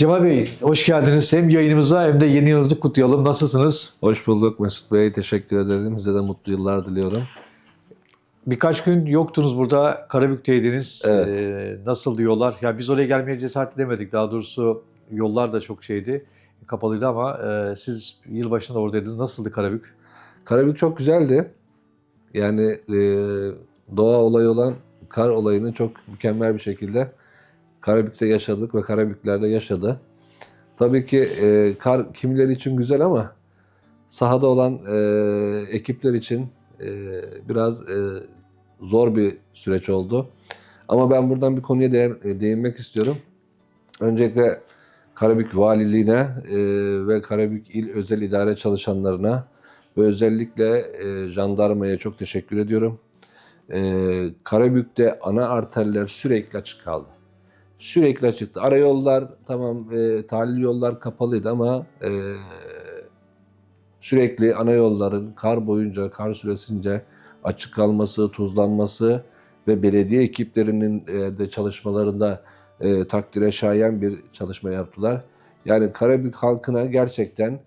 Cemal Bey hoş geldiniz. Hem yayınımıza hem de yeni yılınızı kutlayalım. Nasılsınız? Hoş bulduk Mesut Bey. Teşekkür ederim. Size de mutlu yıllar diliyorum. Birkaç gün yoktunuz burada. Karabük'teydiniz. Evet. Ee, nasıl diyorlar? Ya biz oraya gelmeye cesaret edemedik. Daha doğrusu yollar da çok şeydi. Kapalıydı ama e, siz yılbaşında oradaydınız. Nasıldı Karabük? Karabük çok güzeldi. Yani e, doğa olayı olan kar olayını çok mükemmel bir şekilde Karabük'te yaşadık ve Karabükler'de yaşadı. Tabii ki e, kar kimileri için güzel ama sahada olan e, ekipler için e, biraz e, zor bir süreç oldu. Ama ben buradan bir konuya değin- e, değinmek istiyorum. Öncelikle Karabük Valiliğine e, ve Karabük İl Özel İdare çalışanlarına ve özellikle e, jandarmaya çok teşekkür ediyorum. E, Karabük'te ana arterler sürekli açık kaldı. Sürekli açıktı. Arayollar tamam e, tahlil yollar kapalıydı ama e, sürekli ana yolların kar boyunca, kar süresince açık kalması, tuzlanması ve belediye ekiplerinin e, de çalışmalarında e, takdire şayan bir çalışma yaptılar. Yani Karabük halkına gerçekten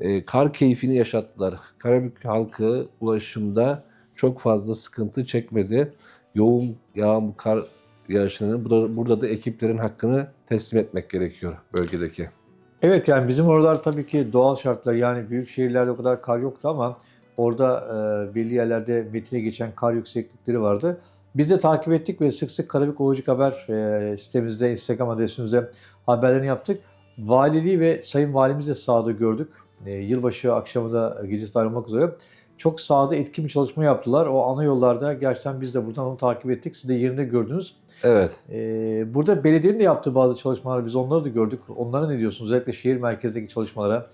e, kar keyfini yaşattılar. Karabük halkı ulaşımda çok fazla sıkıntı çekmedi. Yoğun yağmur, kar yağışının burada, burada da ekiplerin hakkını teslim etmek gerekiyor bölgedeki. Evet yani bizim oralar tabii ki doğal şartlar. Yani büyük şehirlerde o kadar kar yoktu ama orada e, belli yerlerde metine geçen kar yükseklikleri vardı. Biz de takip ettik ve sık sık Karabük Ovacık Haber e, sitemizde, Instagram adresimizde haberlerini yaptık. Valiliği ve Sayın Valimiz de sahada gördük. E, yılbaşı akşamı da gecesi dahil olmak üzere. Çok sahada etkin bir çalışma yaptılar. O ana yollarda gerçekten biz de buradan onu takip ettik. Siz de yerinde gördünüz. Evet. Ee, burada belediyenin de yaptığı bazı çalışmalar biz onları da gördük. Onlara ne diyorsunuz? Özellikle şehir merkezindeki çalışmalara.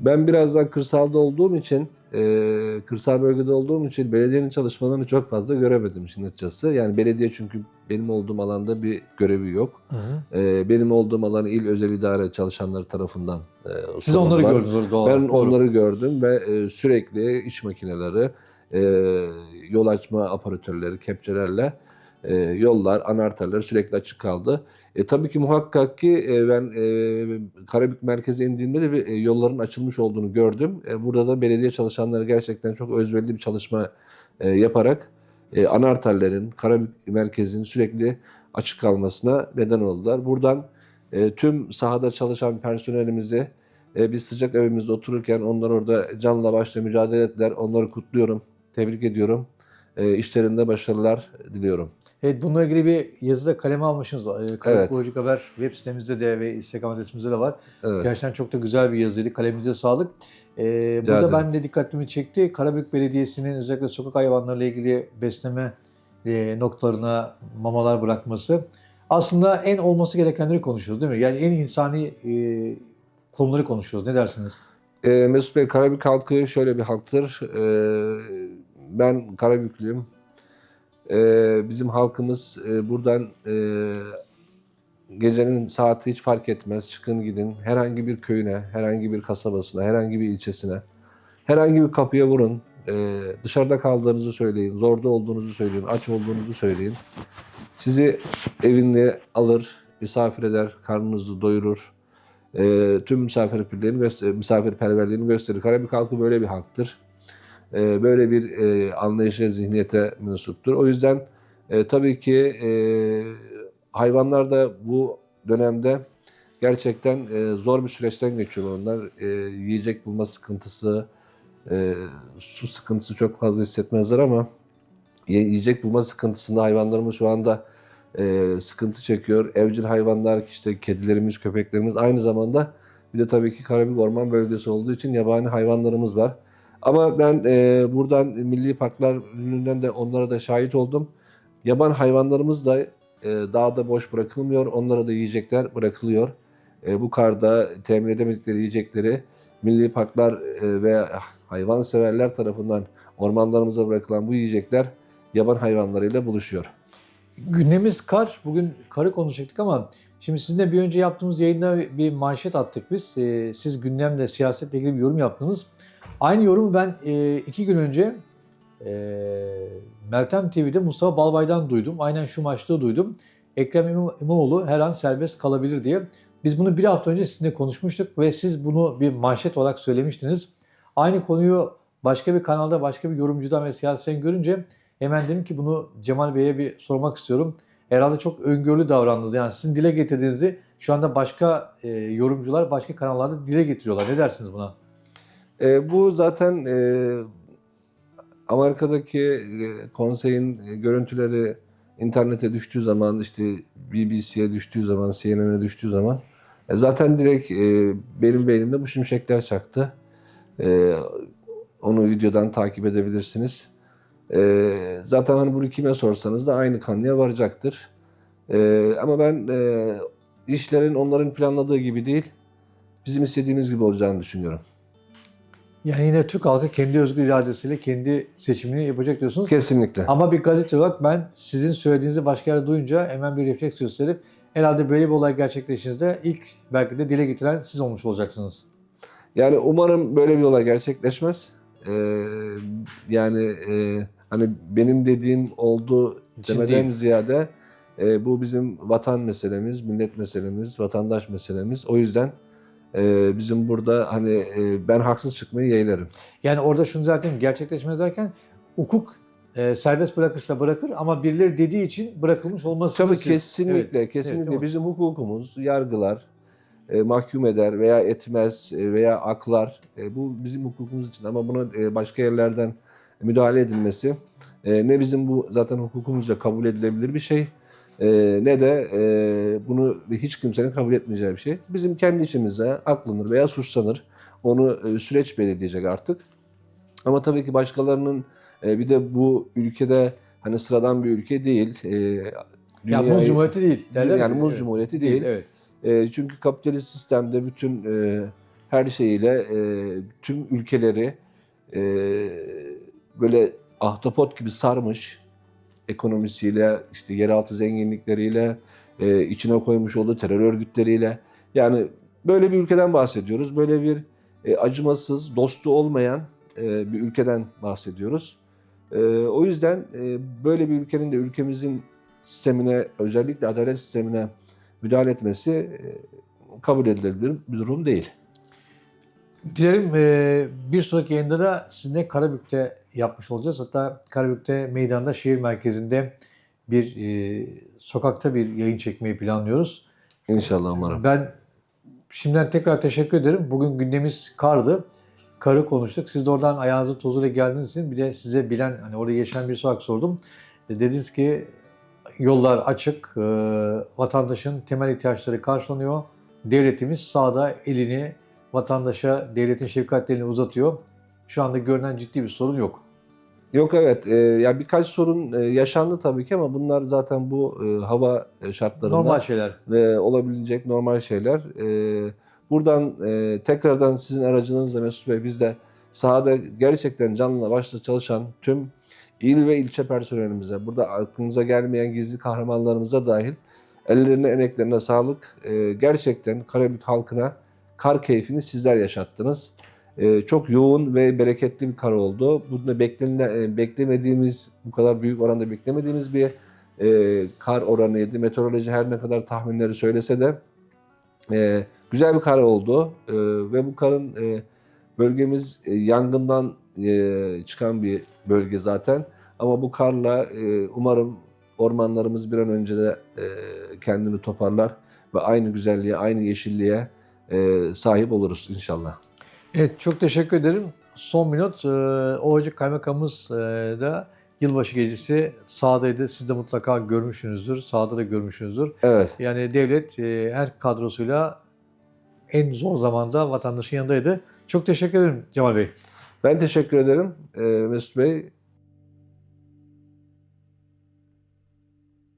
Ben biraz daha kırsalda olduğum için, e, kırsal bölgede olduğum için belediyenin çalışmalarını çok fazla göremedim işin açıkçası. Yani belediye çünkü benim olduğum alanda bir görevi yok. E, benim olduğum alan il özel idare çalışanları tarafından e, Siz onları gördünüz orada. doğal Ben doğru. onları gördüm ve e, sürekli iş makineleri, e, yol açma aparatörleri, kepçelerle e, yollar, anahtarlar sürekli açık kaldı. E, tabii ki muhakkak ki e, ben e, Karabük merkeze indiğimde de bir, e, yolların açılmış olduğunu gördüm. E, burada da belediye çalışanları gerçekten çok özverili bir çalışma e, yaparak e, anahtarların, Karabük merkezinin sürekli açık kalmasına neden oldular. Buradan e, tüm sahada çalışan personelimizi e, biz sıcak evimizde otururken onlar orada canla başla mücadele ettiler. Onları kutluyorum, tebrik ediyorum. E, işlerinde başarılar diliyorum. Evet bununla ilgili bir yazıda kaleme almışsınız. Ee, Karabük Evet. Haber web sitemizde de ve Instagram adresimizde de var. Evet. Gerçekten çok da güzel bir yazıydı. Kaleminize sağlık. Ee, burada ben de dikkatimi çekti. Karabük Belediyesi'nin özellikle sokak hayvanlarıyla ilgili besleme e, noktalarına mamalar bırakması. Aslında en olması gerekenleri konuşuyoruz değil mi? Yani en insani e, konuları konuşuyoruz. Ne dersiniz? E, Mesut Bey, Karabük halkı şöyle bir halktır. E, ben Karabüklüyüm. E, bizim halkımız e, buradan e, gecenin saati hiç fark etmez. Çıkın gidin. Herhangi bir köyüne, herhangi bir kasabasına, herhangi bir ilçesine, herhangi bir kapıya vurun. E, dışarıda kaldığınızı söyleyin, zorda olduğunuzu söyleyin, aç olduğunuzu söyleyin. Sizi evinde alır, misafir eder, karnınızı doyurur. E, tüm misafirperverliğini, göster misafirperverliğini gösterir. Karabük halkı böyle bir halktır. E, böyle bir e, anlayışa, zihniyete mensuptur. O yüzden e, tabii ki e, hayvanlar da bu dönemde gerçekten e, zor bir süreçten geçiyorlar. Onlar yiyecek bulma sıkıntısı, su sıkıntısı çok fazla hissetmezler ama ye- yiyecek bulma sıkıntısında hayvanlarımız şu anda sıkıntı çekiyor. Evcil hayvanlar işte kedilerimiz, köpeklerimiz aynı zamanda bir de tabii ki Karabük Orman Bölgesi olduğu için yabani hayvanlarımız var. Ama ben e, buradan milli parklar ürününden de onlara da şahit oldum. Yaban hayvanlarımız da e, dağda boş bırakılmıyor. Onlara da yiyecekler bırakılıyor. E, bu karda temin edemedikleri yiyecekleri milli parklar e, ve hayvan severler tarafından ormanlarımıza bırakılan bu yiyecekler yaban hayvanlarıyla buluşuyor. Gündemimiz kar. Bugün karı konuşacaktık ama şimdi sizinle bir önce yaptığımız yayında bir manşet attık biz. Ee, siz gündemle, siyasetle ilgili bir yorum yaptınız. Aynı yorumu ben e, iki gün önce e, Meltem TV'de Mustafa Balbay'dan duydum. Aynen şu maçta duydum. Ekrem İmam- İmamoğlu her an serbest kalabilir diye. Biz bunu bir hafta önce sizinle konuşmuştuk ve siz bunu bir manşet olarak söylemiştiniz. Aynı konuyu başka bir kanalda başka bir yorumcudan ve siyasetçiden görünce hemen dedim ki bunu Cemal Bey'e bir sormak istiyorum. Herhalde çok öngörülü davrandınız. Yani sizin dile getirdiğinizi şu anda başka e, yorumcular başka kanallarda dile getiriyorlar. Ne dersiniz buna? E, bu zaten e, Amerika'daki e, konseyin e, görüntüleri internete düştüğü zaman işte BBC'ye düştüğü zaman CNN'e düştüğü zaman e, zaten direkt e, benim beynimde bu şimşekler çaktı. E, onu videodan takip edebilirsiniz. E, zaten hani bunu kime sorsanız da aynı kanıya varacaktır. E, ama ben e, işlerin onların planladığı gibi değil, bizim istediğimiz gibi olacağını düşünüyorum. Yani yine Türk halkı kendi özgür iradesiyle kendi seçimini yapacak diyorsunuz. Kesinlikle. Ama bir gazete olarak ben sizin söylediğinizi başka yerde duyunca hemen bir refleks gösterip herhalde böyle bir olay gerçekleştiğinizde ilk belki de dile getiren siz olmuş olacaksınız. Yani umarım böyle bir olay gerçekleşmez. Ee, yani e, hani benim dediğim oldu demeden ziyade e, bu bizim vatan meselemiz, millet meselemiz, vatandaş meselemiz. O yüzden e, bizim burada hani e, ben haksız çıkmayı yeğlerim. Yani orada şunu zaten gerçekleşmez derken hukuk e, serbest bırakırsa bırakır ama birileri dediği için bırakılmış olması Tabii siz- kesinlikle, Evet, kesinlikle evet, bizim hukukumuz, yargılar e, mahkum eder veya etmez e, veya aklar. E, bu bizim hukukumuz için ama buna e, başka yerlerden müdahale edilmesi e, ne bizim bu zaten hukukumuzca kabul edilebilir bir şey e, ne de e, bunu hiç kimsenin kabul etmeyeceği bir şey. Bizim kendi içimizde aklanır veya suçlanır. Onu e, süreç belirleyecek artık. Ama tabii ki başkalarının e, bir de bu ülkede hani sıradan bir ülke değil. E, Ya Muz dünyayı- Cumhuriyeti değil. derler yani mi? muz Evet. cumhuriyeti değil. Evet. E, çünkü kapitalist sistemde bütün e, her şeyiyle e, tüm ülkeleri e, böyle ahtapot gibi sarmış ekonomisiyle, işte yeraltı zenginlikleriyle, e, içine koymuş olduğu terör örgütleriyle. Yani böyle bir ülkeden bahsediyoruz. Böyle bir e, acımasız, dostu olmayan e, bir ülkeden bahsediyoruz. E, o yüzden e, böyle bir ülkenin de ülkemizin sistemine, özellikle adalet sistemine müdahale etmesi e, kabul edilebilir bir durum değil. Dilerim e, bir sonraki yayında da sizinle Karabük'te yapmış olacağız. Hatta Karabük'te meydanda şehir merkezinde bir e, sokakta bir yayın çekmeyi planlıyoruz. İnşallah umarım. Ben şimdiden tekrar teşekkür ederim. Bugün gündemimiz kardı. Karı konuştuk. Siz de oradan ayağınızı tozuyla geldiğiniz için bir de size bilen, hani orada yaşayan bir olarak sordum. E, Dediniz ki yollar açık, e, vatandaşın temel ihtiyaçları karşılanıyor. Devletimiz sağda elini vatandaşa, devletin şefkatli elini uzatıyor. Şu anda görünen ciddi bir sorun yok. Yok evet, e, ya birkaç sorun e, yaşandı tabii ki ama bunlar zaten bu e, hava e, şartlarında Normal şeyler. e, olabilecek normal şeyler. E, buradan e, tekrardan sizin aracınızla Mesut Bey biz de sahada gerçekten canla başla çalışan tüm il ve ilçe personelimize, burada aklınıza gelmeyen gizli kahramanlarımıza dahil ellerine emeklerine sağlık. E, gerçekten Karabük halkına kar keyfini sizler yaşattınız. E, çok yoğun ve bereketli bir kar oldu. Bunu da beklenilen- e, beklemediğimiz, bu kadar büyük oranda beklemediğimiz bir e, kar oranıydı. Meteoroloji her ne kadar tahminleri söylese de e, güzel bir kar oldu. Ve bu karın bölgemiz yangından çıkan bir bölge zaten. Ama bu karla umarım ormanlarımız bir an önce de kendini toparlar ve aynı güzelliğe, aynı yeşilliğe sahip oluruz inşallah. Evet çok teşekkür ederim. Son minut e, Ovacık Kaymakamımız da yılbaşı gecesi sahadaydı. Siz de mutlaka görmüşsünüzdür. Sahada da görmüşsünüzdür. Evet. Yani devlet her kadrosuyla en zor zamanda vatandaşın yanındaydı. Çok teşekkür ederim Cemal Bey. Ben teşekkür ederim Mesut Bey.